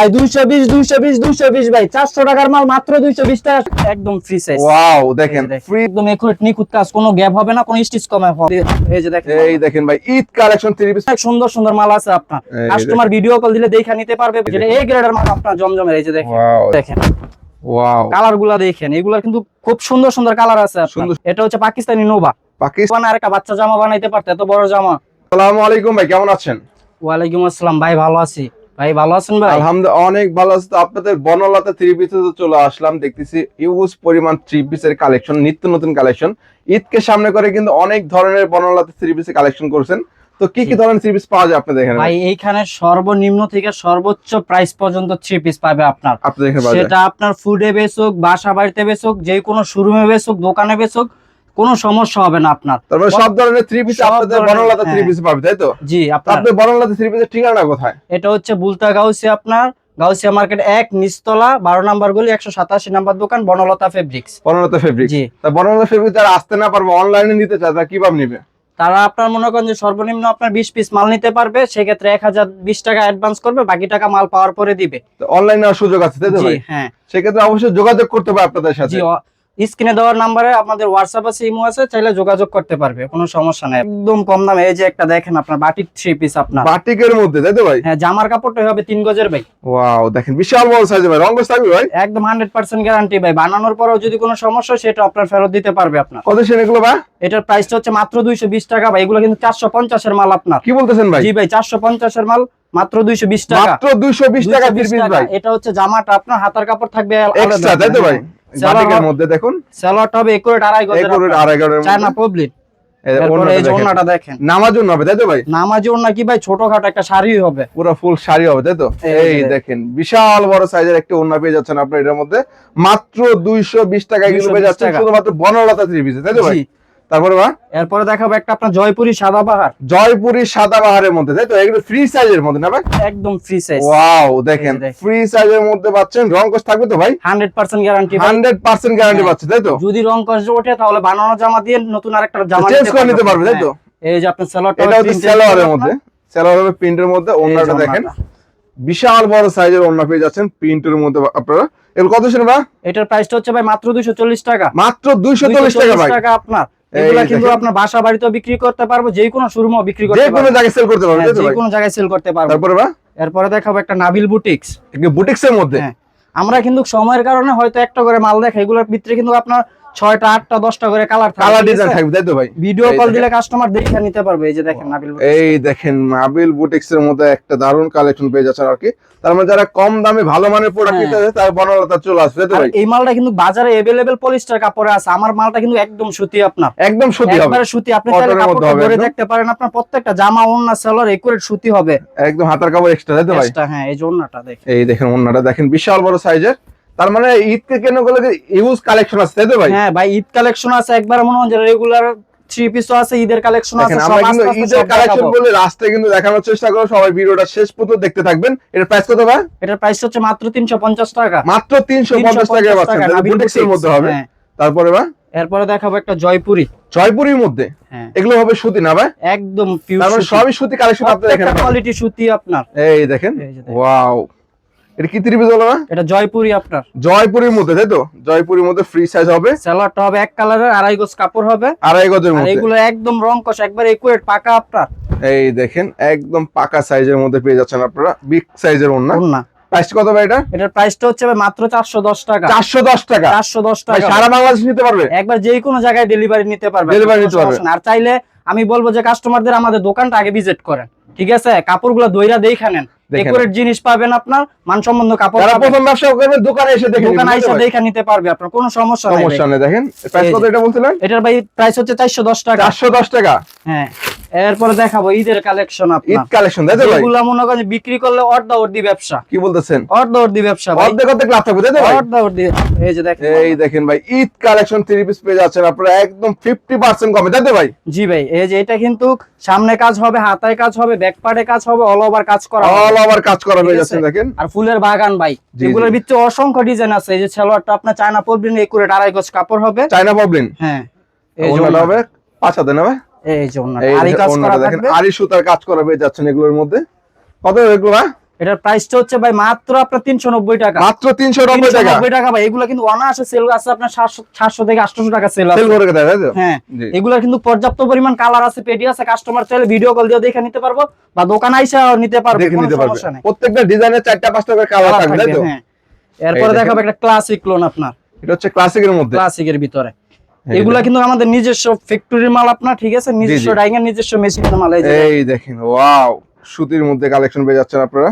ভাই দুইশো বিশ দুইশো বিশ দুইশো বিশ ভাই চারশো টাকার মাল মাত্র দুইশো বিশ টাকা। একদম ফ্রি সাইজ ওয়াও দেখেন ফ্রি একদম একুরেট নিখুঁত কাজ কোনো গ্যাপ হবে না কোনো স্টিচ কমে হবে। এই যে দেখেন। এই দেখেন ভাই ঈদ কালেকশন থ্রি পিস সুন্দর সুন্দর মাল আছে আপনার। কাস্টমার ভিডিও কল দিলে দেখা নিতে পারবে যেটা এই গ্রেডের মাল আপনার জমজমের এই যে দেখেন। দেখেন। ওয়াও কালারগুলা দেখেন এগুলা কিন্তু খুব সুন্দর সুন্দর কালার আছে সুন্দর। এটা হচ্ছে পাকিস্তানি নোভা পাকিস্তান আর একটা বাচ্চা জামা বানাইতে পারতো এত বড় জামা। আসসালামু আলাইকুম ভাই কেমন আছেন? ওয়ালাইকুম আসসালাম ভাই ভালো আছি। ভাই ভালো আছেন ভাই? আলহামদুলিল্লাহ অনেক ভালো আছে। আপনাদের বনলতা থ্রি পিসে তো চলে আসলাম। দেখতেছি ইউজ পরিমাণ থ্রি পিসের কালেকশন নিত্য নতুন কালেকশন ঈদকে সামনে করে কিন্তু অনেক ধরনের বনলতা থ্রি পিসের কালেকশন করছেন। তো কি কি ধরনের থ্রি পিস পাওয়া যায় আপনাদের এখানে? ভাই এইখানে সর্বনিম্ন থেকে সর্বোচ্চ প্রাইস পর্যন্ত থ্রি পিস পাবে আপনার। সেটা আপনার ফুডে বেচুক বাসা বাড়িতে বেচুক যে কোনো শোরুমে বেচুক দোকানে বেচুক কোনো সমস্যা হবে না আপনার। তারপরে সব ধরনের থ্রি পিস আপনাদের বনলতা থ্রি হ্যাঁ। পিস পাবে তাই তো? জি আপনাদের বনলতা থ্রি পিসের ঠিকানা কোথায়? এটা হচ্ছে বুলতা গাউসিয়া আপনার গাউসিয়া মার্কেট এক নিচতলা বারো নাম্বার গলি একশো সাতাশি নাম্বার দোকান বনলতা ফেব্রিক্স বনলতা ফেব্রিক জি। তা বনলতা ফেব্রিক যারা আসতে না পারবে অনলাইনে নিতে চায় তারা কীভাবে নিবে? তারা আপনার মনে করেন যে সর্বনিম্ন আপনার বিশ পিস মাল নিতে পারবে সেক্ষেত্রে এক হাজার বিশ টাকা অ্যাডভান্স করবে বাকি টাকা মাল পাওয়ার পরে দিবে। তো অনলাইনে সুযোগ আছে তাই তো ভাই? হ্যাঁ। সেক্ষেত্রে অবশ্যই যোগাযোগ করতে হবে আপনাদের সাথে। জি স্ক্রিনে দেওয়ার নাম্বারে আমাদের হোয়াটসঅ্যাপ আছে ইমো আছে চাইলে যোগাযোগ করতে পারবে কোনো সমস্যা নাই। একদম কম দামে এই যে একটা দেখেন আপনার বাটিক থ্রি পিস আপনার। বাটিকের মধ্যে তাই তো ভাই? হ্যাঁ জামার কাপড়টা হবে তিন গজের ভাই ওয়াও দেখেন বিশাল বড় সাইজ ভাই রঙ্গস থাকবে ভাই? একদম হান্ড্রেড পার্সেন্ট গ্যারান্টি ভাই বানানোর পরেও যদি কোনো সমস্যা হয় সেটা আপনার ফেরত দিতে পারবে আপনার। কত সেন এগুলো ভাই? এটার প্রাইসটা হচ্ছে মাত্র দুইশো বিশ টাকা ভাই এগুলো কিন্তু চারশো পঞ্চাশের মাল আপনার। কি বলতেছেন ভাই? জি ভাই চারশো পঞ্চাশের মাল মাত্র দুইশো বিশ টাকা। মাত্র 220 টাকা 220 পিস টাকা। ভাই। এটা হচ্ছে জামাটা আপনার হাতার কাপড় থাকবে এক্সট্রা তাই তো ভাই? বাটিকের মধ্যে দেখুন। হবে চায়না পবলিন দেখেন। তাই তো ভাই? নামাজি ওড়না কি ভাই? ছোটখাটো একটা শাড়ি হবে। পুরো ফুল শাড়ি হবে তাই তো? এই দেখেন। বিশাল বড় সাইজের একটা ওড়না পেয়ে যাচ্ছেন আপনার এটার মধ্যে। মাত্র 220 টাকা কিন্তু পেয়ে যাচ্ছেন টাকা। শুধুমাত্র বনলতা থ্রি পিসে তাই তো ভাই। তারপরে ভাই এরপরে দেখাবো একটা আপনার জয়পুরি সাদা বাহার। জয়পুরি সাদা বাহারের মধ্যে তাই তো? এগুলো ফ্রি সাইজের মধ্যে না ভাই? একদম ফ্রি সাইজ ওয়াও দেখেন। ফ্রি সাইজের মধ্যে পাচ্ছেন রং কস থাকবে তো ভাই? Hundred percent guarantee hundred percent guarantee হ্যাঁ। পাচ্ছে তাই তো? যদি রং কষ্ট ওঠে তাহলে বানানো জামা দিয়ে নতুন আরেকটা জামা চেঞ্জ করে নিতে পারবে তাই তো? হ্যাঁ। এই যে আপনার সালোয়ারটা এটা হচ্ছে সালোয়ারের মধ্যে সালোয়ার হবে প্রিন্টের মধ্যে ওড়নাটা দেখেন। বিশাল বড় সাইজের ওড়না পেয়ে যাচ্ছেন প্রিন্টের মধ্যে আপনারা। এগুলো কত ভাই এটার প্রাইসটা হচ্ছে ভাই মাত্র দুইশো চল্লিশ টাকা। মাত্র দুইশো চল্লিশ টাকা 240 ভাই। টাকা আপনার। এগুলা কিন্তু আপনার বাসা বাড়িতেও বিক্রি করতে পারব যে কোনো শোরুমও বিক্রি যে কোনো জায়গায় সেল করতে পারবে হ্যাঁ, যে কোনো জায়গায় সেল করতে পারব। তারপরে বা? এরপরে দেখাবো একটা নাবিল বুটিক্স বুটিক্সের মধ্যে? হ্যাঁ। আমরা কিন্তু সময়ের কারণে হয়তো একটা করে মাল দেখা এগুলোর ভিতরে কিন্তু আপনার ছয়টা আটটা দশটা করে কালার কালার ডিজাইন থাকবে তাই তো ভাই? ভিডিও কল দিলে কাস্টমার দেখে নিতে পারবে এই যে দেখেন নাবিল। এই দেখেন মাবিল বুটিক্স এর মধ্যে একটা দারুণ কালেকশন পেয়ে যাচ্ছেন আর কি। তার মানে যারা কম দামে ভালো মানের প্রোডাক্ট হ্যাঁ। নিতে চায় তার বনলতা চলে আসবে তো ভাই? এই মালটা কিন্তু বাজারে এভেলেবেল পলিস্টার কাপড়ে আছে। আমার মালটা কিন্তু একদম সুতি আপনার। একদম সত্যি হবে। একবারে সুতি আপনি ধরে দেখতে পারেন আপনার প্রত্যেকটা জামা ওন্না সেলর একুরেট সুতি হবে। একদম হাতার কাপড় এক্সট্রা তাই তো ভাই? Extra, হ্যাঁ এই যে ওন্নাটা দেখেন। এই দেখেন ওন্নাটা দেখেন বিশাল বড় সাইজের তার মানে ঈদকে কেন করলে ইউজ কালেকশন আছে তাই তো ভাই? হ্যাঁ ভাই ঈদ কালেকশন আছে একবার মনে হয় রেগুলার থ্রি পিসও আছে ঈদের কালেকশন আছে আমরা কিন্তু ঈদের কালেকশন বলে রাস্তায় কিন্তু দেখানোর চেষ্টা করো সবাই ভিডিওটা শেষ পর্যন্ত দেখতে থাকবেন। এর প্রাইস কত ভাই? এটার প্রাইস হচ্ছে মাত্র তিনশো পঞ্চাশ টাকা। মাত্র তিনশো পঞ্চাশ টাকা পাচ্ছেন নাবিল বুটিক্স এর মধ্যে হবে। হ্যাঁ। তারপরে ভাই? এরপরে দেখাবো একটা জয়পুরি। জয়পুরির মধ্যে? হ্যাঁ। এগুলো হবে সুতি না ভাই? একদম পিওর মানে সবই সুতি কালেকশন আপনার দেখেন কোয়ালিটি সুতি আপনার। এই দেখেন। ওয়াও এটা কি ত্রিপিস হলো না? এটা জয়পুরি আপনার। জয়পুরের মধ্যে তাই তো? জয়পুরের মধ্যে ফ্রি সাইজ হবে। সালোয়ারটা হবে এক কালারের আড়াই গজ কাপড় হবে। আড়াই গজের মধ্যে। এগুলো একদম রং কষ একবার একুরেট পাকা আপনার। এই দেখেন একদম পাকা সাইজের মধ্যে পেয়ে যাচ্ছেন আপনারা। বিগ সাইজের ওন্না ওন্না প্রাইস কত ভাই এটা? এটার প্রাইসটা হচ্ছে ভাই মাত্র চারশো দশ টাকা। চারশো দশ টাকা। টাকা। সারা বাংলাদেশ নিতে পারবে? একবার যে কোনো জায়গায় ডেলিভারি নিতে পারবে। কোনো নিতে পারবে। আর চাইলে আমি বলব যে কাস্টমারদের আমাদের দোকানটা আগে ভিজিট করেন। ঠিক আছে? কাপড়গুলো দইরা দেখা নেন। দেখে একুরেট জিনিস পাবেন আপনার মানসম্মত কাপড় যারা। প্রথম ব্যবসা করবেন দোকানে এসে দেখে দোকানে এসে দেখে নিতে পারবে আপনার কোনো সমস্যা নাই সমস্যা নাই দেখেন। প্রাইস কত এটা বলছিলেন? এটার ভাই প্রাইস হচ্ছে চারশো দশ টাকা। চারশো দশ টাকা। হ্যাঁ এরপরে দেখাবো ঈদের কালেকশন ঈদ কালেকশন তাই তো ভাই? এগুলা মনে করেন বিক্রি করলে অর্ধা অর্ধি ব্যবসা। কি বলতেছেন? অর্ধা অর্ধি ব্যবসা ভাই। অর্ধেক অর্ধেক লাভ থাকবে তাই তো ভাই? অর্ধা অর্ধি। এই যে দেখেন। এই দেখেন ভাই ঈদ কালেকশন থ্রি পিস পেয়ে যাচ্ছেন আপনারা একদম ফিফটি পার্সেন্ট কমে তাই তো ভাই? জি ভাই এই যে এটা কিন্তু সামনে কাজ হবে হাতায় কাজ হবে ব্যাক পার্টে কাজ হবে অল ওভার কাজ করা অল ওভার কাজ করা হয়ে যাচ্ছে দেখেন। আর ফুলের বাগান ভাই এগুলোর ভিতরে অসংখ্য ডিজাইন আছে এই যে সালোয়ারটা আপনার চায়না পরবেন একুরেট আড়াই গজ কাপড় হবে। চায়না প্রবলেম হ্যাঁ। এই যে ওনাটা হবে পাঁচ হাতে নেবে এই যে ওন্না। এই আড়ি কাজ করা ওনাটা দেখেন আরি সুতার কাজ করা পেয়ে যাচ্ছেন এগুলোর মধ্যে। কত এগুলো এটার প্রাইসটা হচ্ছে ভাই মাত্র আপনার তিনশো নব্বই টাকা। মাত্র তিনশো নব্বই টাকা? 390 টাকা ভাই এগুলো কিন্তু অনায়াসে সেল আছে আপনার সাতশো সাতশো থেকে আটশো টাকা সেল সেল করে দেয় তাই হ্যাঁ এগুলা কিন্তু পর্যাপ্ত পরিমাণ কালার আছে পেটি আছে কাস্টমার চাইলে ভিডিও কল দিয়ে দেখে নিতে পারব বা দোকান আইসা নিতে পারবে দেখে নিতে পারবে। প্রত্যেকটা ডিজাইনের চারটা পাঁচটা করে কালার থাকবে তাই তো? হ্যাঁ। এরপরে দেখাবো একটা ক্লাসিক লোন আপনার। এটা হচ্ছে ক্লাসিকের মধ্যে। ক্লাসিকের ভিতরে। এগুলা কিন্তু আমাদের নিজস্ব ফ্যাক্টরির মাল আপনার ঠিক আছে? নিজস্ব জি। ডাইঙের নিজস্ব মেশিনের মাল এই দেখেন ওয়াও সুতির মধ্যে কালেকশন পেয়ে যাচ্ছেন আপনারা।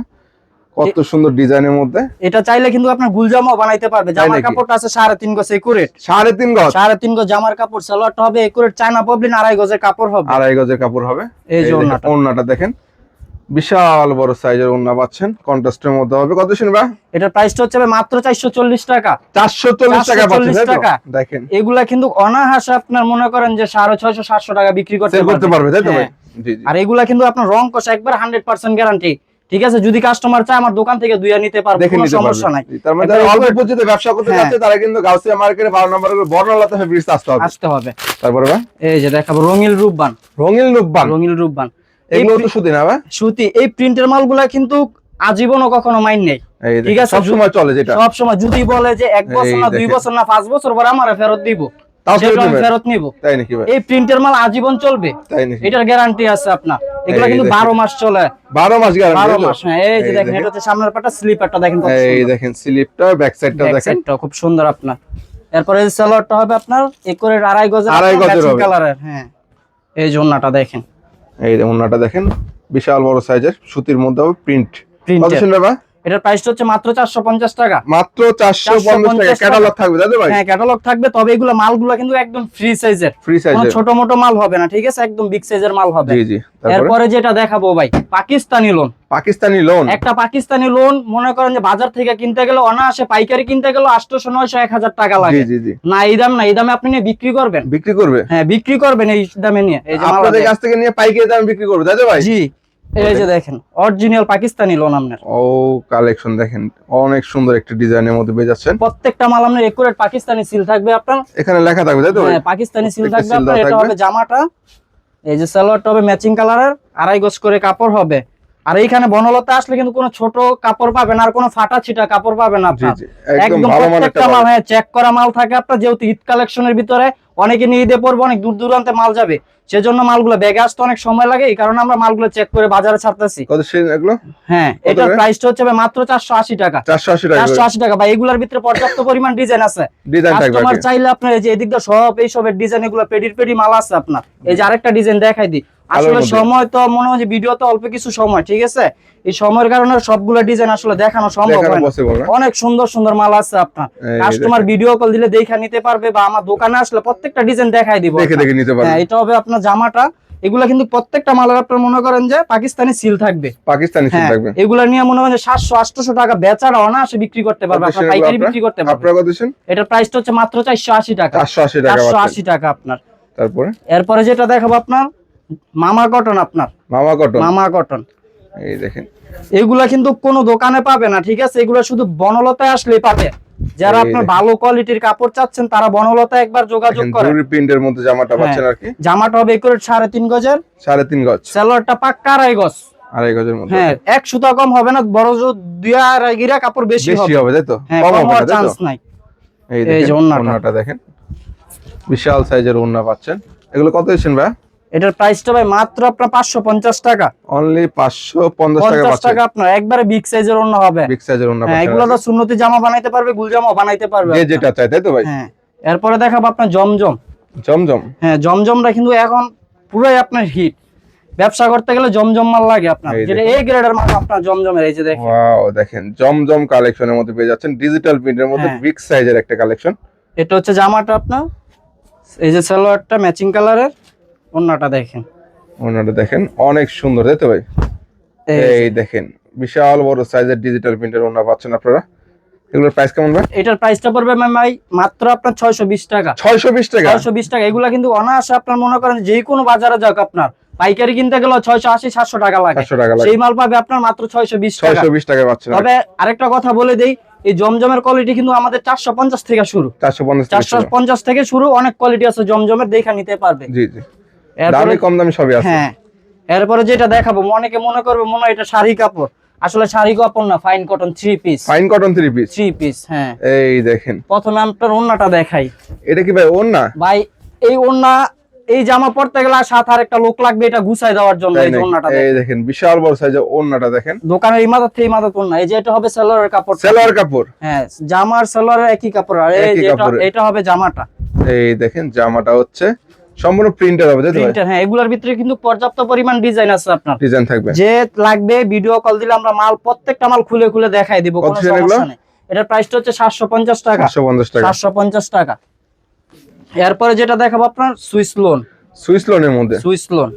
কত সুন্দর ডিজাইনের মধ্যে। এটা চাইলে কিন্তু আপনার গুলজামাও বানাইতে পারবে। জামার কাপড়টা আছে সাড়ে তিন গজ একুরেট সাড়ে তিন গজ? সাড়ে তিন গজ জামার কাপড় সালোয়ারটা হবে একুরেট চায়না পবলিন আড়াই গজের কাপড় হবে। আড়াই গজের কাপড় হবে। এই যে। ওড়নাটা দেখেন। বিশাল বড় সাইজের ওড়না পাচ্ছেন। কন্ট্রাস্টের মধ্যে হবে। কত শুনবা? এটার প্রাইসটা হচ্ছে মাত্র চারশো চল্লিশ টাকা। চারশো চল্লিশ টাকা পাচ্ছেন? টাকা। দেখেন। এগুলা কিন্তু অনাহাসে আপনার মনে করেন যে সাড়ে ছয়শো সাতশো টাকা বিক্রি করতে করতে পারবে তাই তো ভাই? হ্যাঁ। আর এগুলা কিন্তু আপনার রং কষা একবার হান্ড্রেড পার্সেন্ট গ্যারান্টি ঠিক আছে? যদি কাস্টমার চায় আমার দোকান থেকে দুইয়া নিতে পারবে কোনো সমস্যা নাই। তার মানে যারা অল্প পুঁজিতে ব্যবসা করতে হ্যাঁ। যাচ্ছে তারা কিন্তু গাউসিয়া মার্কেটে বারো নম্বর বর্ণালাতে ফেব্রিক্স আসতে হবে। আসতে হবে। তারপরে ভাই? এই যে দেখাবো রঙিল রূপবান। রঙিন রূপবান। রঙিল রূপবান। এগুলো তো প্রি- না সুতি এই প্রিন্টের মালগুলা কিন্তু আজীবনও কখনো মাইন নেই। ঠিক আছে, সব সময় চলে যেটা। সব সময় যদি বলে যে এক বছর না দুই বছর না পাঁচ বছর পর আমার ফেরত দিব। ফেরত নিব। এই প্রিন্টের মাল আজীবন চলবে। এটার গ্যারান্টি আছে আপনার। এগুলো কিন্তু বারো মাস চলে। বারো মাস বারো মাস হ্যাঁ এই যে দেখেন। এটা হচ্ছে সামনের পাটা স্লিপারটা দেখেন এই দেখেন স্লিপটা ব্যাক সাইডটা দেখেন। টা খুব সুন্দর আপনার। এরপরে সালোয়ারটা হবে আপনার একরের আড়াই গজের আড়াই গজের কালারের হ্যাঁ। এই জন্যটা দেখেন। এই যে ওন্নাটা দেখেন বিশাল বড় সাইজের সুতির মধ্যে হবে প্রিন্ট কত সুন্দর ভাই? এটার প্রাইসটা হচ্ছে মাত্র চারশো পঞ্চাশ টাকা। মাত্র চারশো পঞ্চাশ টাকা। ক্যাটালগ থাকবে তাই ভাই? হ্যাঁ ক্যাটালগ থাকবে তবে এগুলো মালগুলো কিন্তু একদম ফ্রি সাইজের ফ্রি সাইজের ছোট মোটো মাল হবে না ঠিক আছে? একদম বিগ সাইজের মাল হবে। জি জি। এরপরে যেটা দেখাবো ভাই পাকিস্তানি লোন পাকিস্তানি লোন একটা পাকিস্তানি লোন মনে করেন যে বাজার থেকে কিনতে গেলে অনায়াসে পাইকারি কিনতে গেলে আটশোশো নয়শো এক হাজার টাকা লাগে। না এই দাম না এই দামে আপনি নিয়ে বিক্রি করবেন। বিক্রি করবে? হ্যাঁ বিক্রি করবেন এই দামে নিয়ে আপনাদের কাছ থেকে নিয়ে পাইকারি দামে বিক্রি করবে তো ভাই? জি। এই যে দেখেন অরিজিনাল পাকিস্তানি লোন আপনার। ও কালেকশন দেখেন অনেক সুন্দর একটা ডিজাইনের মধ্যে প্রত্যেকটা মাল আপনার একুরেট পাকিস্তানি সিল থাকবে আপনার। এখানে লেখা থাকবে তাই তো? হ্যাঁ পাকিস্তানি সিল থাকবে আপনার এটা হবে জামাটা। এই যে সালোয়ারটা হবে ম্যাচিং কালারের আড়াই গজ করে কাপড় হবে। আর এইখানে বনলতা আসলে কিন্তু কোনো ছোট কাপড় পাবেন আর কোনো ফাটা ছিটা কাপড় পাবেন না জি আপনার। একদম প্রত্যেকটা মাল। হ্যাঁ চেক করা মাল থাকে আপনার যেহেতু ঈদ কালেকশনের ভিতরে অনেকে নিয়ে ঈদে পড়ব অনেক দূর দূরান্তে মাল যাবে। সেজন্য মালগুলো ব্যাগে আসতে অনেক সময় লাগে এই কারণে আমরা মালগুলো চেক করে বাজারে ছাড়তেছি। হ্যাঁ এটার? প্রাইসটা হচ্ছে মাত্র চারশো আশি টাকা। চারশো আশি টাকা চারশো আশি টাকা। ভাই এগুলোর ভিতরে পর্যাপ্ত পরিমাণ ডিজাইন আছে। কাস্টমার চাইলে আপনার এই যে এদিক দিয়ে সব এই সবের ডিজাইন এগুলো পেডির পেডি মাল আছে আপনার। এই যে আরেকটা ডিজাইন দেখাই দিই। আসলে সময় তো মনে হয় ভিডিও তো অল্প কিছু সময় ঠিক আছে? এই সময়ের কারণে সবগুলো ডিজাইন আসলে দেখানো সম্ভব না। অনেক সুন্দর সুন্দর মাল আছে আপনার। কাস্টমার ভিডিও কল দিলে দেখা নিতে পারবে বা আমার দোকানে আসলে প্রত্যেকটা ডিজাইন দেখাই দিব। দেখে দেখে নিতে পারবে হ্যাঁ এটা হবে আপনার জামাটা। এগুলা কিন্তু প্রত্যেকটা মালের আপনার মনে করেন যে পাকিস্তানি সিল থাকবে। পাকিস্তানি সিল হ্যাঁ থাকবে। এগুলা নিয়ে মনে করেন যে সাতশো আটশো টাকা বেচারা অনায়াসে বিক্রি করতে পারবে আপনার পাইকারি বিক্রি করতে পারবে। আপনারা কত দিচ্ছেন? এটার প্রাইসটা হচ্ছে মাত্র চারশো আশি টাকা। চারশো আশি টাকা চারশো পাচ্ছেন। আশি টাকা আপনার। তারপরে? এরপরে যেটা দেখাবো আপনার মামা কটন আপনার। মামা কটন মামা কটন এই দেখেন। এগুলা কিন্তু কোনো দোকানে পাবে না ঠিক আছে? এগুলা শুধু বনলতায় আসলেই পাবে। যারা আপনার ভালো কোয়ালিটির কাপড় চাচ্ছেন তারা বনলতায় একবার যোগাযোগ দেখেন করে প্রিন্টের মধ্যে জামাটা হ্যাঁ। পাচ্ছেন আর কি? জামাটা হবে করে সাড়ে তিন গজের। সাড়ে তিন গজ। সালোয়ারটা পাক্কা আড়াই গজ। আড়াই গজের মধ্যে হ্যাঁ এক সুতা কম হবে না বড় জোর দুই আড়াই গিরা কাপড় বেশি বেশি হবে। হবে তাই তো? হ্যাঁ কম হবে চান্স নাই। এই দেখেন। ওড়নাটা দেখেন। বিশাল সাইজের ওড়না পাচ্ছেন। এগুলো কত দিচ্ছেন ভাই এটার প্রাইসটা ভাই মাত্র আপনার পাঁচশো পঞ্চাশ টাকা। অনলি পাঁচশো পঞ্চাশ টাকা টাকা আপনার একবারে বিগ সাইজের অন্য হবে। বিগ সাইজের অন্য হ্যাঁ এগুলো তো সুন্নতি জামা বানাইতে পারবে গুল জামা বানাইতে পারবে যেটা চাই তাই তো ভাই? হ্যাঁ এরপরে দেখাবো আপনার জমজম। জমজম? হ্যাঁ জমজমটা কিন্তু এখন পুরোই আপনার হিট ব্যবসা করতে গেলে জমজম মাল লাগে আপনার। যেটা এই গ্রেডের মাল আপনার জমজমের এই যে দেখেন। ওয়াও দেখেন জমজম কালেকশনের মধ্যে পেয়ে যাচ্ছেন। ডিজিটাল প্রিন্টের মধ্যে হ্যাঁ। বিগ সাইজের একটা কালেকশন এটা হচ্ছে জামাটা আপনার এই যে সালোয়ারটা ম্যাচিং কালারের অন্যটা দেখেন। ওনাটা দেখেন অনেক সুন্দর তাই তো ভাই। এই দেখেন বিশাল বড় সাইজের ডিজিটাল প্রিন্টের ওনা পাচ্ছেন আপনারা। এগুলোর প্রাইস কেমন ভাই? এটার প্রাইসটা পড়বে ম্যাম ভাই মাত্র আপনার ছয়শো বিশ টাকা। ছয়শো বিশ টাকা? ছয়শো বিশ টাকা। এগুলা কিন্তু অনায়াসে আপনার মনে করেন যে কোনো বাজারে যাক আপনার। পাইকারি কিনতে গেলে ছয়শো আশি সাতশো টাকা লাগে। সাতশো টাকা লাগে। সেই মাল পাবে আপনার মাত্র ছয়শো বিশ টাকা। ছয়শো বিশ টাকা পাচ্ছেন। তবে আরেকটা কথা বলে দেই এই জমজমের কোয়ালিটি কিন্তু আমাদের চারশো পঞ্চাশ থেকে শুরু। চারশো পঞ্চাশ টাকা চারশো পঞ্চাশ থেকে শুরু অনেক কোয়ালিটি আছে জমজমের দেখা নিতে পারবে। জি জি। দামি কম দামি সবই আছে। হ্যাঁ। এরপরে যেটা দেখাবো অনেকে মনে করবে মনে হয় এটা শাড়ি কাপড়। আসলে শাড়ি কাপড় না fine cotton three piece fine cotton three piece three piece হ্যাঁ। এই দেখেন। প্রথমে আপনার ওন্নাটা দেখাই। এটা কি ভাই ওর না ভাই এই ওন্না এই জামা পরতে গেলে সাথে আর একটা লোক লাগবে এটা গুছাই দেওয়ার জন্য এই? ওন্নাটা এই দেখেন। বিশাল বড় সাইজের ওড়নাটা দেখেন। দোকানের এই মাথা থেকে মাথা ওন্না। এই যে এটা হবে সেলোয়ারের কাপড় সেলোয়ার কাপড়? হ্যাঁ জামার সেলোয়ারের একই কাপড়। আর এই এটা- এটা হবে জামাটা। এই দেখেন জামাটা হচ্ছে সম্পূর্ণ প্রিন্টের হবে প্রিন্টার হ্যাঁ এগুলোর ভিতরে কিন্তু পর্যাপ্ত পরিমাণ ডিজাইন আছে আপনার। ডিজাইন থাকবে। যে লাগবে ভিডিও কল দিলে আমরা মাল প্রত্যেকটা মাল খুলে খুলে দেখাই দিব কোনো সমস্যা নেই। এটার প্রাইসটা হচ্ছে সাতশো পঞ্চাশ টাকা। পাঁচশো পঞ্চাশ টাকা। সাতশো পঞ্চাশ টাকা। এরপরে যেটা দেখাবো আপনার সুইস লোন সুইস লোনের মধ্যে? সুইস লোন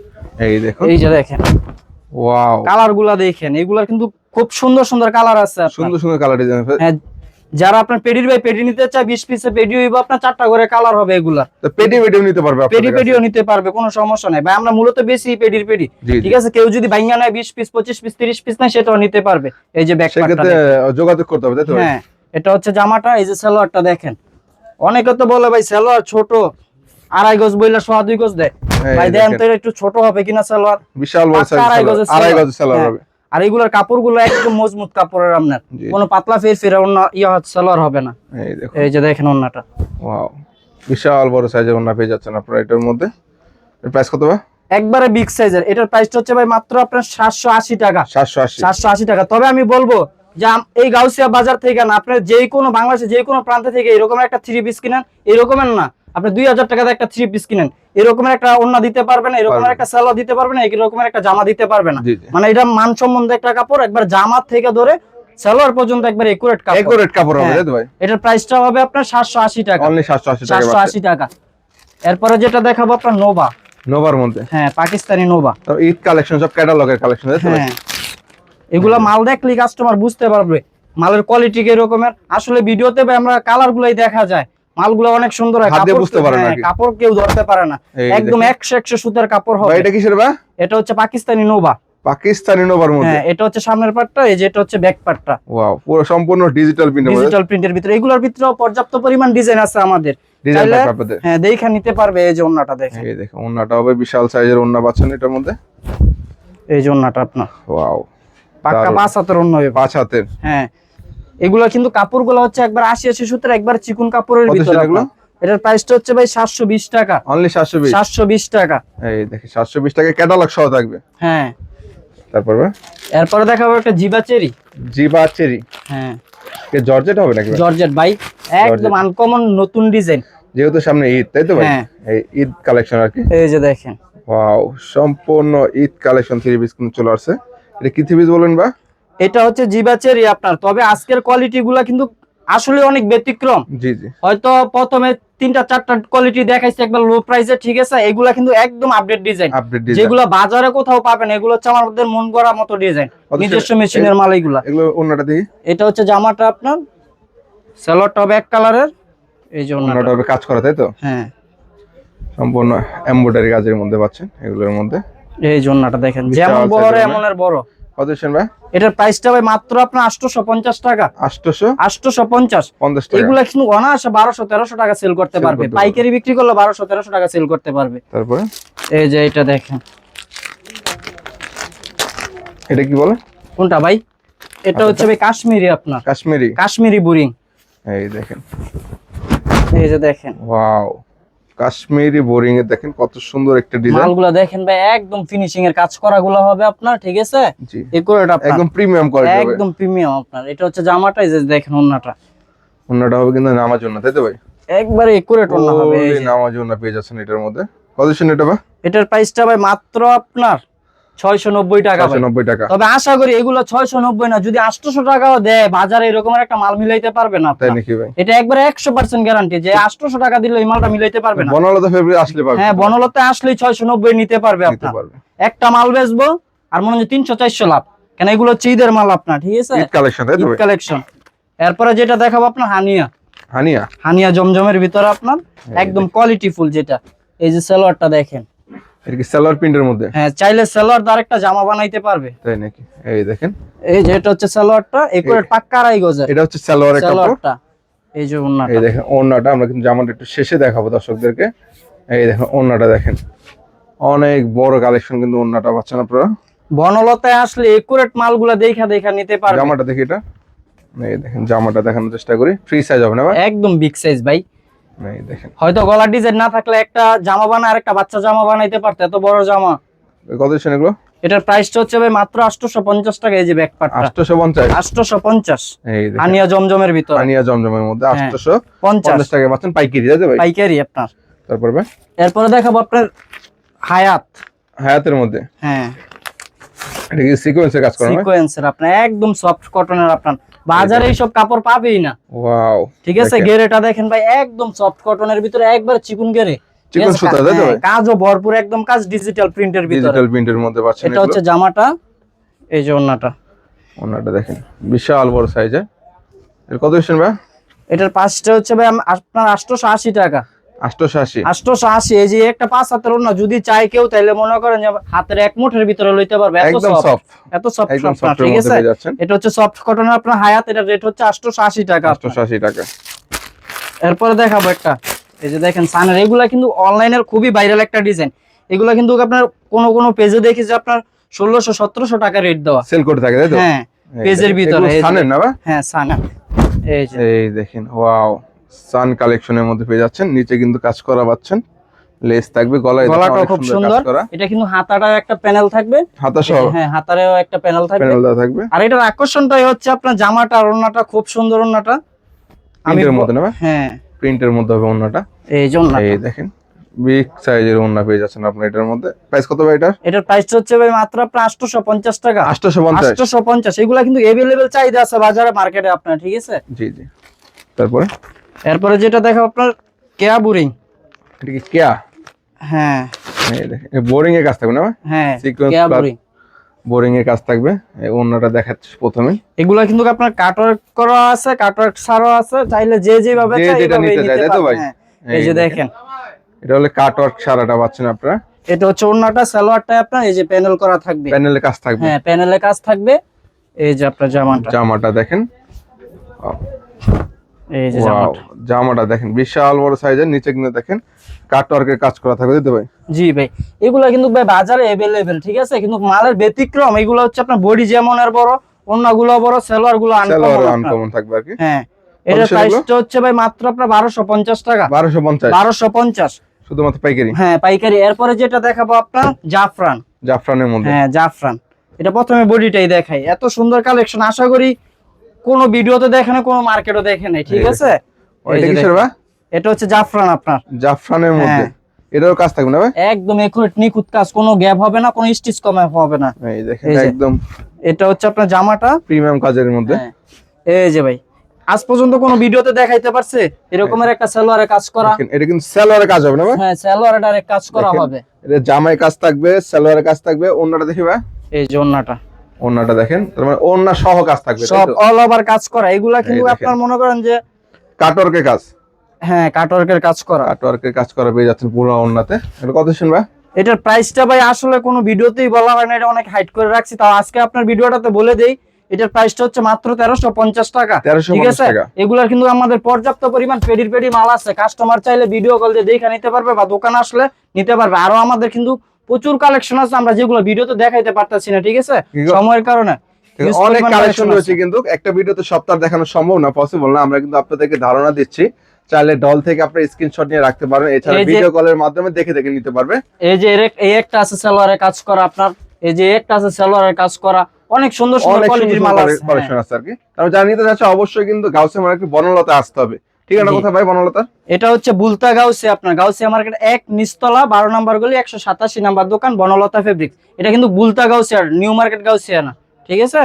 এই দেখুন। এই যে দেখেন। ওয়াও কালারগুলা দেখেন এগুলা কিন্তু খুব সুন্দর সুন্দর কালার আছে। সুন্দর সুন্দর কালার ডিজাইন হ্যাঁ যারা আপনার পেডির পেডি নিতে চায় বিশ পিসে পেডি হইব আপনার চারটা করে কালার হবে এগুলা। পেটি পেটিও নিতে পারবে পেডি পেডিও নিতে পারবে কোনো সমস্যা নাই। ভাই আমরা মূলত বেশি পেডির পেডি। ঠিক আছে? কেউ যদি ভাইঙ্গা নেয় বিশ পিস পঁচিশ পিস তিরিশ পিস নেয় সেটাও নিতে পারবে। এই যে ব্যাগ যোগাযোগ করতে হবে হ্যাঁ এটা হচ্ছে জামাটা এই যে সালোয়ারটা দেখেন। অনেকে তো বলে ভাই সালোয়ার ছোট আড়াই গজ বইলে সোয়া দুই গজ দেয়। ভাই দেন দেখেন। তো একটু ছোট হবে কিনা সালোয়ার? বিশাল বড় আড়াই গজের আড়াই সালোয়ার। গজ সেলার হ্যাঁ। হবে। আর এগুলোর কাপড়গুলো একদম মজবুত কাপড়ের আপনার। কোনো পাতলা ফের ফের অন্য ইয়া সালোয়ার হবে না। এই যে দেখেন অন্যটা ওয়াও বিশাল বড় সাইজের ওড়না পেয়ে যাচ্ছেন আপনারা এটার মধ্যে। প্রাইস কত ভাই? একবারে বিগ সাইজের এটার প্রাইসটা হচ্ছে ভাই মাত্র আপনার সাতশো আশি টাকা। সাতশো আশি। সাতশো আশি টাকা। তবে আমি বলব যে এই গাউসিয়া বাজার থেকে না আপনার যে কোনো বাংলাদেশে যে কোনো প্রান্ত থেকে এরকম একটা থ্রি পিস কিনেন এরকমের না। আপনি দুই হাজার টাকাতে একটা থ্রি পিস কিনেন। এরকমের একটা ওন্না দিতে পারবে না এরকমের একটা সালোয়ার দিতে পারবে না এরকমের একটা জামা দিতে পারবে না। মানে এটা মান সম্বন্ধে একটা কাপড় একবার জামার থেকে ধরে সালোয়ার পর্যন্ত একবার একুরেট কাপড়। একুরেট কাপড় হবে হ্যাঁ। তাই তো ভাই? এটার প্রাইসটা হবে আপনার সাতশো আশি টাকা। অনলি সাতশো আশি টাকা সাতশো আশি টাকা। এরপরে যেটা দেখাবো আপনার নোভা নোভার মধ্যে? হ্যাঁ পাকিস্তানি নোভা তো ঈদ কালেকশন সব ক্যাটালগের কালেকশন? হ্যাঁ। এগুলা মাল দেখলে কাস্টমার বুঝতে পারবে মালের কোয়ালিটি কি রকমের আসলে ভিডিওতে আমরা কালার গুলাই দেখা যায়। মালগুলো অনেক সুন্দর হয় হাত বুঝতে পারে না হ্যাঁ। কাপড় কেউ ধরতে পারে না। একদম দেখেন। একশো একশো সুতার কাপড় হবে। এটা কিসের ভাই এটা হচ্ছে পাকিস্তানি নোভা। পাকিস্তানি নোভার মধ্যে? হ্যাঁ এটা হচ্ছে সামনের পার্টটা এই যে এটা হচ্ছে ব্যাক পার্টটা ওয়াও পুরো সম্পূর্ণ ডিজিটাল প্রিন্টের ডিজিটাল প্রিন্টের ভিতরে। এগুলোর ভিতরে পর্যাপ্ত পরিমাণ ডিজাইন আছে আমাদের। হ্যাঁ দেখা নিতে পারবে এই যে ওন্নাটা দেখেন। এই দেখো ওন্নাটা হবে বিশাল সাইজের ওন্না পাচ্ছেন এটার মধ্যে? এই যে ওন্নাটা আপনার। ওয়াও। পাক্কা পাঁচ হাতের অন্য পাঁচ হাতের? হ্যাঁ এগুলো কিন্তু কাপড়গুলো হচ্ছে একবার আশি আশি সুতের একবার চিকুন কাপড়ের ভিতরে এগুলো? এটার প্রাইসটা হচ্ছে ভাই সাতশো বিশ টাকা। অনলি সাতশো বিশ? সাতশো বিশ টাকা। এই দেখি সাতশো বিশ টাকা ক্যাটালগ সহ থাকবে। হ্যাঁ। তারপর এরপরে দেখাবো একটা জিবা চেরি। জিবা চেরি। হ্যাঁ। জর্জেট হবে নাকি জর্জেট ভাই একদম আনকমন নতুন ডিজাইন যেহেতু সামনে ঈদ তাই তো ভাই? হ্যাঁ। এই ঈদ কালেকশন আর কি? এই যে দেখেন। ওয়াও সম্পূর্ণ ঈদ কালেকশন থ্রি পিস কিন্তু চলে আসছে। এটা কি থ্রি পিস বলেন বা? এটা হচ্ছে জিবা চেরি আপনার। তবে আজকের কোয়ালিটি গুলা কিন্তু আসলে অনেক ব্যতিক্রম। জি জি। হয়তো প্রথমে তিনটা চারটা কোয়ালিটি দেখাইছে একবার লো প্রাইসে ঠিক আছে? এগুলা কিন্তু একদম আপডেট ডিজাইন যেগুলো বাজারে কোথাও পাবেন এগুলো হচ্ছে আমাদের মন গড়া মতো ডিজাইন নিজস্ব মেশিনের মাল এগুলা এগুলো অন্যটা দেখি এটা হচ্ছে জামাটা আপনার। স্যালোয়ারটা টপ এক কালারের এই যে অন্যটা। হবে কাজ করা তাই তো? হ্যাঁ। সম্পূর্ণ এমব্রয়ডারি কাজের মধ্যে পাচ্ছেন এগুলোর মধ্যে। এই ওন্নাটা দেখেন। যেমন বড় এর এমনের বড়। কত দিচ্ছেন ভাই? এটার প্রাইসটা ভাই মাত্র আপনার আটশোশো পঞ্চাশ টাকা। আটশোশো? আটশোশো পঞ্চাশ। পঞ্চাশ টাকা। এগুলা কিন্তু অনায়াসে বারোশো তেরোশো টাকা সেল করতে পারবে। পাইকারি বিক্রি করলে বারোশো তেরোশো টাকা সেল করতে পারবে। তারপরে? এই যে এটা দেখেন। এটা কি বলে? কোনটা ভাই? এটা হচ্ছে ভাই কাশ্মীরি আপনার। কাশ্মীরি। কাশ্মীরি বুরিং এই দেখেন। এই যে দেখেন। ওয়াও কাশ্মীরি বোরিং এ দেখেন কত সুন্দর একটা ডিজাইন মালগুলো দেখেন ভাই একদম ফিনিশিং এর কাজ করা গুলো হবে আপনার ঠিক আছে? জি। একুরেট আপনার। একদম প্রিমিয়াম কোয়ালিটি হবে। একদম প্রিমিয়াম আপনার। এটা হচ্ছে জামাটা এই যে দেখেন ওন্নাটা। ওন্নাটা হবে কিন্তু নামাজ ওন্না তাই তো ভাই? একবারে একুরেট ওন্না হবে এই নামাজ ওন্না পেয়ে যাচ্ছেন এটার মধ্যে। কত শুন এটা ভাই? এটার প্রাইসটা ভাই মাত্র আপনার ছয়শো নব্বই টাকা টাকা। তবে আশা করি এগুলো না যদি টাকাও দেয় বাজারে এরকম একটা মাল মিলাইতে পারবে না তাই নাকি ভাই? এটা একবারে একশো পার্সেন্ট গ্যারান্টি যে আটশোশো টাকা দিলে এই মালটা মিলাইতে পারবে না। বনলতা ফেব্রুয়ারি আসলে পাবে। হ্যাঁ বনলতে নব্বই নিতে পারবে একটা মাল বেচবো আর মনে হয় তিনশো চারশো লাভ। কেন এগুলো হচ্ছে ঈদের মাল আপনার ঠিক আছে? ঈদ কালেকশন তাই তো ভাই? কালেকশন এরপরে যেটা দেখাবো আপনার হানিয়া। হানিয়া? হানিয়া জমজমের ভিতরে আপনার একদম কোয়ালিটি ফুল যেটা। এই যে সালোয়ারটা দেখেন। এটা কি সেলার প্রিন্টের মধ্যে? হ্যাঁ চাইলে সালোয়ার দ্বারা একটা জামা বানাইতে পারবে। তাই নাকি? এই দেখেন। এই যে এটা হচ্ছে সালোয়ারটা একুরেট পাক্কা আড়াই গজের এটা হচ্ছে সালোয়ারের কাপড়। সালোয়ারটা এই যে ওন্নাটা এই দেখেন ওড়নাটা আমরা কিন্তু জামাটা একটু শেষে দেখাবো দর্শকদেরকে। এই দেখেন ওড়নাটা দেখেন। অনেক বড় কালেকশন কিন্তু ওড়নাটা পাচ্ছেন আপনারা? বনলতায় আসলে একুরেট মালগুলা দেখা দেখা নিতে পারবে। জামাটা দেখি এটা। এই দেখেন জামাটা দেখানোর চেষ্টা করি। ফ্রি সাইজ হবে না একদম বিগ সাইজ ভাই। হয়তো গলার ডিজাইন না থাকলে একটা জামা বানা আর একটা বাচ্চা জামা বানাইতে পারতো এত বড় জামা। কত এগুলো? এটার প্রাইসটা হচ্ছে ভাই মাত্র আটশোশো পঞ্চাশ টাকা এই যে ব্যাক পার্টটা আটশোশো পঞ্চাশ? আটশোশো পঞ্চাশ। এই দেখেন। আনিয়া জমজমের ভিতর। পানিয়া জমজমের মধ্যে হ্যাঁ। আটশোশো পঞ্চাশ পঞ্চাশ। টাকা পাচ্ছেন পাইকারি তো ভাই? পাইকারি আপনার। তারপর ভাই? এরপরে দেখাবো আপনার হায়াত। হায়াতের মধ্যে। হ্যাঁ। এটা কি সিকোয়েন্সের কাজ করা সিকোয়েন্সের আপনার একদম সফট কটনের আপনার। বাজারে এইসব কাপড় পাবেই না। ওয়াও ঠিক আছে গেরেটা দেখেন ভাই একদম সফট কটনের ভিতরে একবার চিকুন গেরে। চিকন সুতা তাই তো হ্যাঁ, কাজও ভরপুর একদম কাজ ডিজিটাল প্রিন্টের ভিতরে। ডিজিটাল প্রিন্টের মধ্যে পাচ্ছেন এটা হচ্ছে জামাটা এই যে ওন্নাটা। ওনাটা দেখেন বিশাল বড় সাইজের এর। কত ভাই? এটার পাঁচটা হচ্ছে ভাই আপনার আটশোশো আশি টাকা। আটশোশো আশি। আটশোশো আশি এই যে একটা পাঁচ হাতের যদি চাই কেউ তাহলে মনে করেন যে হাতের এক মুঠের ভিতরে লইতে পারবে। এত সফট সফট এত সফট একদম আপনার সফটের ঠিক আছে? এটা হচ্ছে সফট কটনের আপনার হায়াত এটা রেট হচ্ছে আটশোশো আশি টাকা। আপনার। আটশোশো আশি টাকা। এরপরে দেখাবো একটা। এই যে দেখেন সানের এগুলা কিন্তু অনলাইনের খুবই ভাইরাল একটা ডিজাইন এগুলা কিন্তু আপনার কোন কোন পেজে দেখি যে আপনার ষোলোশো সতেরোশো টাকা রেট দেওয়া। সেল করে থাকে তাই তো? হ্যাঁ পেজের ভিতরে, এগুলো সানের না হ্যাঁ সানা এই যে। এই দেখেন ওয়াও সান কালেকশনের মধ্যে পেয়ে যাচ্ছেন। নিচে কিন্তু কাজ করা পাচ্ছেন। লেস থাকবে গলায় গলাটা খুব সুন্দর সুন্দর। কাজ করা। এটা কিন্তু হাতাটা একটা প্যানেল থাকবে। হাতা সহ হ্যাঁ হাতারেও একটা প্যানেল থাকবে। প্যানেল থাকবে। আর এটার আকর্ষণটাই হচ্ছে আপনার জামাটা আর ওড়নাটা খুব সুন্দর ওড়নাটা। আমি প্রিন্টের মধ্যে না হ্যাঁ। প্রিন্টের মধ্যে হবে ওন্নাটা এই যে ওড়নাটা। এই দেখেন বিগ সাইজের ওন্না পেয়ে যাচ্ছেন আপনি এটার মধ্যে। প্রাইস কত ভাই এটার? এটার প্রাইসটা হচ্ছে ভাই মাত্র আপনার আটশোশো পঞ্চাশ টাকা। আটশোশো পঞ্চাশ। আটশোশো পঞ্চাশ। এগুলা কিন্তু এভেলেবেল চাহিদা আছে বাজারে মার্কেটে আপনার ঠিক আছে? জি জি। তারপরে? এরপরে যেটা দেখো আপনার কেয়া বোরিং। এটা কি কেয়া? হ্যাঁ। বোরিং এর কাজ থাকবে না? হ্যাঁ কেয়া বুরিং। বোরিং এর কাজ থাকবে। এই ওন্নাটা দেখাচ্ছি প্রথমে। এগুলা কিন্তু আপনার কাটওয়ার্ক করা আছে কাটওয়ার্ক ছাড়াও আছে চাইলে যে যেভাবে যেটা এইভাবেই নিতে চায়, তাই তো ভাই? হ্যাঁ, এই যে দেখেন। এটা হলে কাট ওয়ার্ক সারাটা পাচ্ছেন আপনারা। এটা হচ্ছে অন্যটা সালোয়ারটা আপনার এই যে প্যানেল করা থাকবে। প্যানেলের কাজ থাকবে। হ্যাঁ প্যানেলে কাজ থাকবে। এই যে আপনার জামাটা। জামাটা দেখেন। এই যে Wow, জামাটা জামাটা দেখেন বিশাল বড় সাইজের নিচে কিন্তু দেখেন কাট ওয়ার্কের কাজ করা থাকবে দিতে ভাই জি ভাই এগুলা কিন্তু ভাই বাজারে अवेलेबल ঠিক আছে কিন্তু মালের ব্যতিক্রম এগুলো হচ্ছে আপনার বডি যেমন আর বড় অন্যগুলো বড় সেলোয়ার গুলো সেলোয়ার আনকমন আনকমন থাকবে আর কি হ্যাঁ এটার সেগুলো? প্রাইসটা হচ্ছে ভাই মাত্র আপনার বারোশো পঞ্চাশ টাকা বারোশো পঞ্চাশ বারোশো পঞ্চাশ শুধুমাত্র পাইকারি হ্যাঁ পাইকারি এরপরে যেটা দেখাবো আপনার জাফরান জাফরানের মধ্যে হ্যাঁ জাফরান এটা প্রথমে বডিটাই দেখাই এত সুন্দর কালেকশন আশা করি কোনো ভিডিওতে দেখে না কোনো মার্কেটও দেখে নাই ঠিক আছে? কিসের ভাই এটা হচ্ছে জাফরান আপনার। জাফরানের মধ্যে। হ্যাঁ। এটারও কাজ থাকবে না ভাই? একদম একুরেট নিখুঁত কাজ কোনো গ্যাপ হবে না কোনো স্টিচ কম হবে না। এই দেখেন একদম এটা হচ্ছে আপনার জামাটা। প্রিমিয়াম কাজের মধ্যে। হ্যাঁ। এই যে ভাই আজ পর্যন্ত কোনো ভিডিওতে দেখাইতে পারছে? এরকমের একটা সালোয়ারে কাজ করা। এটা কিন্তু সেলোয়ারের কাজ হবে না ভাই? হ্যাঁ সালোয়ারে ডাইরেক্ট কাজ করা হবে। এটা জামায় কাজ থাকবে সেলোয়ারের কাজ থাকবে ওন্নাটা দেখি ভাই। এই যে ওন্নাটা ওন্নাটা দেখেন। তার মানে ওন্না সহ কাজ থাকবে সব অল ওভার কাজ করা। এগুলা কিন্তু আপনার মনে করেন যে কাটওয়ার্কের কাজ? হ্যাঁ কাটওয়ার্কের কাজ করা। কাটওয়ার্কের কাজ করা পেয়ে যাচ্ছেন পুরো ওন্নাতে এটা কত শুনবা এটার প্রাইসটা ভাই আসলে কোনো ভিডিওতেই বলা হয় না এটা অনেক হাইট করে রাখছি। তাও আজকে আপনার ভিডিওটাতে বলে দেই এটার প্রাইসটা হচ্ছে মাত্র তেরোশো পঞ্চাশ টাকা। ঠিক আছে? এগুলার কিন্তু আমাদের পর্যাপ্ত পরিমাণ পেডির পেডি মাল আছে। কাস্টমার চাইলে ভিডিও কল দিয়ে দেখে নিতে পারবে বা দোকান আসলে নিতে পারবে। আরও আমাদের কিন্তু প্রচুর কালেকশন আছে আমরা যেগুলো ভিডিওতে দেখাইতে পারতাছি না ঠিক আছে? সময়ের কারণে। অনেক কালেকশন রয়েছে কিন্তু একটা ভিডিওতে সপ্তাহ দেখানো সম্ভব না পসিবল না। আমরা কিন্তু আপনাদেরকে ধারণা দিচ্ছি চাইলে ডল থেকে আপনার স্ক্রিনশট নিয়ে রাখতে পারবেন এছাড়া ভিডিও কলের মাধ্যমে দেখে দেখে নিতে পারবে। এই যে এই একটা আছে সালোয়ারের কাজ করা আপনার এই যে একটা আছে সালোয়ারের কাজ করা অনেক সুন্দর সুন্দর কোয়ালিটির মাল আছে। কালেকশন। আছে আর কি। তারপর যারা নিতে চাচ্ছে অবশ্যই কিন্তু গাউসে মার্কেট বনলতা আসতে হবে। ঠিক আছে কোথায় ভাই বনলতা। এটা হচ্ছে বুলতা গাউসে আপনার। গাউসিয়া মার্কেট এক নিস্তলা বারো নাম্বার গলি একশো সাতাশি নাম্বার দোকান বনলতা ফেব্রিক্স এটা কিন্তু বুলতা গাউসিয়া নিউ মার্কেট গাউসিয়া না। ঠিক আছে?